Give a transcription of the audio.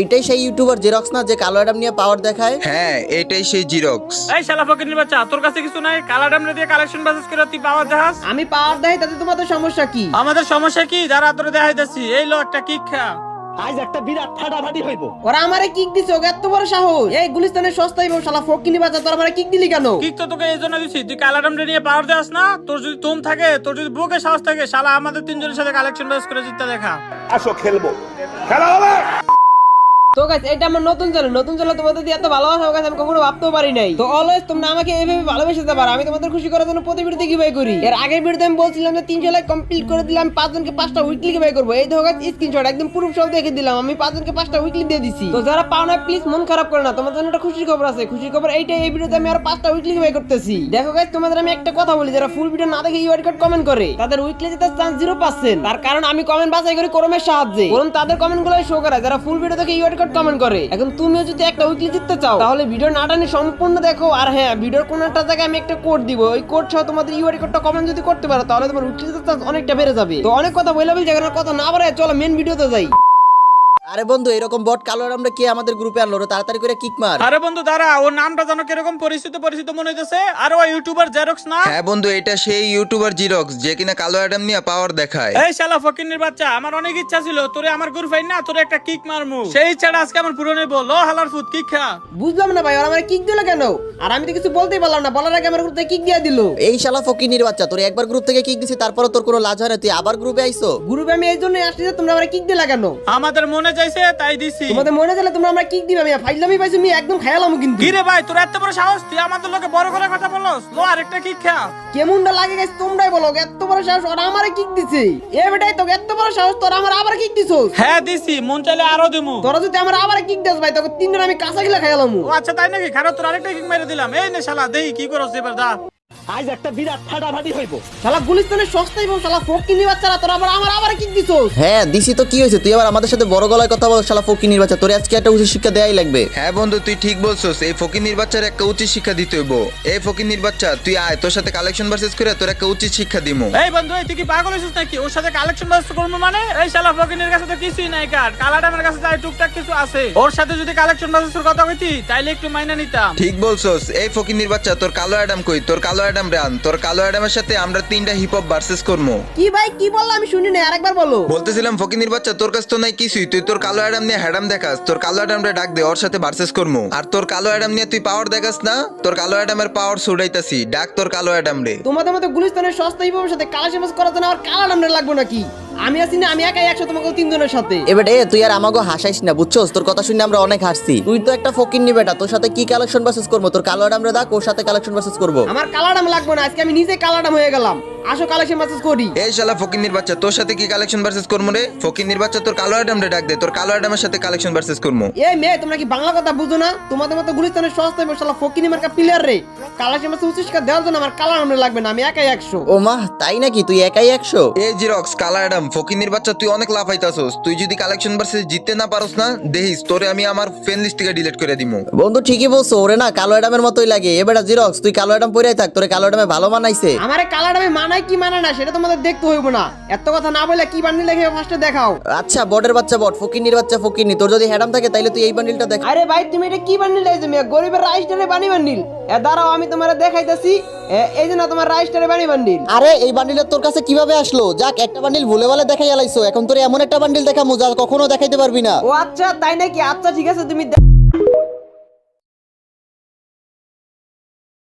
এইটাই সেই YouTuber xerox না যে কালো অ্যাডাম নিয়ে পাওয়ার দেখায়? হ্যাঁ এটাই সেই জিরক্স এই শালা ফকির বাচ্চা তোর কাছে কিছু নাই? কালা ডামরে দিয়ে কালেকশন বাসেস করে তুই পাওয়ার দেখাস? আমি পাওয়ার দেয় তাতে তোমাদের সমস্যা কি? আমাদের সমস্যা কি? যারা তোরে দেখাইতেছি এই লো একটা কিক খা। আজ একটা বিরাট ফাটাফাটি হইব। ওরা আমারে কিক দিছে ওকে এত বড় সাহস। এই গুলিস্তানের সস্তায় বউ শালা ফকিনি বাচ্চা তোর আমারে কিক দিলি কেন? কিক তো তোকে এই জন্য দিছি। তুই কালা ডামরে নিয়ে পাওয়ার দেখাস না? তোর যদি তুম থাকে তোর যদি বুকে সাহস থাকে শালা আমাদের তিনজনের সাথে কালেকশন বাস করে জিততে দেখা। আসো খেলব। খেলা হবে! তো গাইস এটা আমার নতুন চ্যানেল নতুন চ্যানেল তোমাদের দিয়ে এত ভালোবাসা গাইস আমি কখনো ভাবতেও পারি নাই। তো অলওয়েজ তোমরা আমাকে এইভাবে ভালোবেসে যেতে পারো আমি তোমাদের খুশি করার জন্য প্রতি ভিডিওতে কি বাই করি। এর আগের ভিডিওতে আমি বলছিলাম যে তিনশো লাইক কমপ্লিট করে দিলাম, পাঁচজনকে পাঁচটা উইকলি বাই করব। এই দেখো গাইস স্ক্রিনশট একদম প্রুফ সব দেখে দিলাম। আমি পাঁচজনকে পাঁচটা উইকলি দিয়ে দিছি। তো যারা পাও না প্লিজ মন খারাপ করে না। তোমাদের জন্য একটা খুশির খবর আছে। খুশির খবর এইটাই, এই ভিডিওতে আমি আর পাঁচটা উইকলি বাই করতেছি। দেখো গাইস তোমাদের আমি একটা কথা বলি, যারা ফুল ভিডিও না দেখে ইউআর কোড কমেন্ট করে, তাদের উইকলি জেতার চান্স জিরো পার্সেন্ট তার কারণ আমি কমেন্ট বাছাই করি করমের সাহায্যে। বরং তাদের কমেন্টগুলো শো করায়। যারা ফুল ভিডিও দেখে ইউআর কোড কমেন্ট করে। এখন তুমিও যদি একটা উইকলি জিততে চাও, তাহলে ভিডিও না টানে সম্পূর্ণ দেখো। আর হ্যাঁ ভিডিওর কোন একটা জায়গায় আমি একটা কোড দিব। ওই কোড সহ তোমাদের ইউআর কোডটা কমেন্ট যদি করতে পারো, তাহলে তোমার উইকলি জিততে অনেকটা বেড়ে যাবে। তো অনেক কথা বলে বলছি এখন কথা না বাড়ায়, চলো মেন ভিডিওতে যাই। আরে বন্ধু এরকম বট কালো অ্যাডামটা কে আমাদের গ্রুপে আনলো? রে? তাড়াতাড়ি করে কিক মার। আরে বন্ধু দাঁড়া ওর নামটা জানো কীরকম পরিচিত পরিচিত মনে হইতেছে। আর ওই ইউটিউবার জেরক্স না? হ্যাঁ বন্ধু এটা সেই ইউটিউবার জিরক্স যে কিনা কালো অ্যাডাম নিয়ে পাওয়ার দেখায়। এই শালা ফকিনের বাচ্চা আমার অনেক ইচ্ছা ছিল তোরে আমার গ্রুপ ফাইন না তোরে একটা কিক মারমু। সেই ইচ্ছাটা আজকে আমার পূরণ হইব। লো হালার ফুট কিক খা। বুঝলাম না ভাই ওরা আমার কিক দিল কেন? আর আমি তো কিছু বলতেই পারলাম না বলার আগে আমার গ্রুপে কিক দিয়ে দিল। এই শালা ফকিনির বাচ্চা তোর একবার গ্রুপ থেকে কিক দিছি তারপরে তোর কোনো লাজ হয় না তুই আবার গ্রুপে আইছো গ্রুপে আমি এই জন্যই আসছি যে তোমরা আমার কিক দিলা কেন? আমাদের মনে চাইছে তাই দিছি। তোমাদের মনে চলে তোমরা আমরা কিক দিবে আমি ফাইজলামি পাইছি আমি একদম খায়ালাম কিন্তু। কি রে ভাই তোর এত বড় সাহস তুই আমাদের লোকে বড় করে কথা বলস? লো আরেকটা কিক খা। কেমনটা লাগে গেছে তোমরাই বলো এত বড় সাহস ওরা আমারে কিক দিছে। এ বেটাই তো এত বড় সাহস তোরা আমার আবার কিক দিছস? হ্যাঁ দিছি মন চাইলে আরও দিমু। তোরা যদি আমার আবার কিক দিস ভাই তোকে তিনজন আমি কাঁচা গিলা খাইলাম ও আচ্ছা তাই নাকি? খারাপ তোর আরেকটা কিক মেরে দিলাম। এই নে শালা দেই কি করছ এবার দা আজ একটা বিরাট ফাটাফাটি হইব। শালা গুলিস্তানের সস্তাই বউ শালা ফকিনি বাচ্চারা তোরা আবার আমার আবার কিক দিছস? হ্যাঁ দিছি তো কি হয়েছে? তুই আবার আমাদের সাথে বড় গলায় কথা বল শালা ফকিনির বাচ্চা। তোর আজকে একটা উচিত শিক্ষা দেয়াই লাগবে। হ্যাঁ বন্ধু তুই ঠিক বলছস। এই বাচ্চার একটা উচিত শিক্ষা দিতে হইব। এই বাচ্চা তুই আয় তোর সাথে কালেকশন ভার্সেস করে তোর একটা উচিত শিক্ষা দিমু। এই বন্ধু এই তুই কি পাগল হইছিস নাকি? ওর সাথে কালেকশন ব্যবস্থা করব মানে? এই শালা ফকিনের কাছে তো কিছুই নাই কার। কালাডামের কাছে যাই টুকটাক কিছু আছে। ওর সাথে যদি কালেকশন ব্যবস্থার কথা কইতি তাইলে একটু মাইনা নিতাম। ঠিক বলছস। এই ফকির বাচ্চা তোর কালো অ্যাডাম কই? তোর কালো অ্যাডাম রান তোর কালো অ্যাডামের সাথে আমরা তিনটা হিপ হপ ভার্সেস করব কি ভাই কি বলল? আমি শুনি না আরেকবার বলো। বলতেছিলাম ফকিনির বাচ্চা তোর কাছে তো নাই কিছুই। তুই তোর কালো অ্যাডাম নিয়ে হ্যাডাম দেখাস তোর কালো অ্যাডামটা ডাক দে ওর সাথে ভার্সেস করব আর তোর কালো অ্যাডাম নিয়ে তুই পাওয়ার দেখাস না তোর কালো অ্যাডামের পাওয়ার ছুড়াইতাছি ডাক তোর কালো অ্যাডাম রে। তোমাদের মতো গুলিস্তানের সস্তাই বউর সাথে কালাশি মাছ করার জন্য আমার কালা নামটা লাগবে নাকি? আমি আছি না আমি একাই একশো তোমাকে তিনজনের সাথে। এবার এ তুই আর আমাকে হাসাইস না বুঝছস? তোর কথা শুনে আমরা অনেক হাসছি। তুই তো একটা ফকিন্নি বেটা তোর সাথে কি কালেকশন ভার্সেস করব? তোর কালো অ্যাডামরে ডাক ওর সাথে কালেকশন ভার্সেস করব। আমার কালাডাম লাগবে না আজকে আমি নিজে কালাডাম হয়ে গেলাম। আসো কালেকশন মাসেজ করি। এই শালা ফকিনির বাচ্চা তোর সাথে কি কালেকশন ভার্সেস করব রে? ফকিনির বাচ্চা তোর কালো রে ডাক দে তোর কালো অ্যাডামের সাথে কালেকশন ভার্সেস করব। এই মেয়ে তোমরা কি বাংলা কথা বুঝো না? তোমাদের মতো গুলিস্তানের সস্তায় বসালা ফকিনি মার্কা প্লেয়ার রে। কালাশি মাসে উচিষ্কার দেওয়ার জন্য আমার কালার নামে লাগবে না আমি একাই একশো। ও মা তাই নাকি? তুই একাই একশো? এই জিরক্স কালা অ্যাডাম ফকিনির বাচ্চা তুই অনেক লাফাইতাছস। তুই যদি কালেকশন ভার্সেস জিততে না পারস না দেখিস তোরে আমি আমার ফ্রেন্ড লিস্ট থেকে ডিলিট করে দিমু। বন্ধু ঠিকই বলছো ওরে না কালো অ্যাডামের মতোই লাগে। এবার জিরক্স তুই কালো অ্যাডাম পরেই থাক তোরে কালো অ্যাডামে ভালো মানাইছে। আমার কালাডামে মানায় কি মানে না সেটা তোমাদের দেখতে হইব না। এত কথা না বলে কি বান্ডিল লেখে ফার্স্টে দেখাও। আচ্ছা বটের বাচ্চা বট ফকিনির বাচ্চা ফকিনি তোর যদি হ্যাডাম থাকে তাইলে তুই এই বান্ডিলটা দেখ। আরে ভাই তুমি এটা কি বান্ডিল লাইছো মিয়া? গরিবের রাইস্টারে বানি বান্ডিল এ দাঁড়াও আমি তোমার দেখাইতেছি। এই জন্য তোমার রাইস্টারে বানি বান্ডিল। আরে এই বান্ডিলটা তোর কাছে কীভাবে আসলো? যাক একটা বান্ডিল ভুলে বলে দেখাই আলাইছো এখন তোর এমন একটা বান্ডিল দেখামু যা কখনো দেখাইতে পারবি না। ও আচ্ছা তাই নাকি? আচ্ছা ঠিক আছে তুমি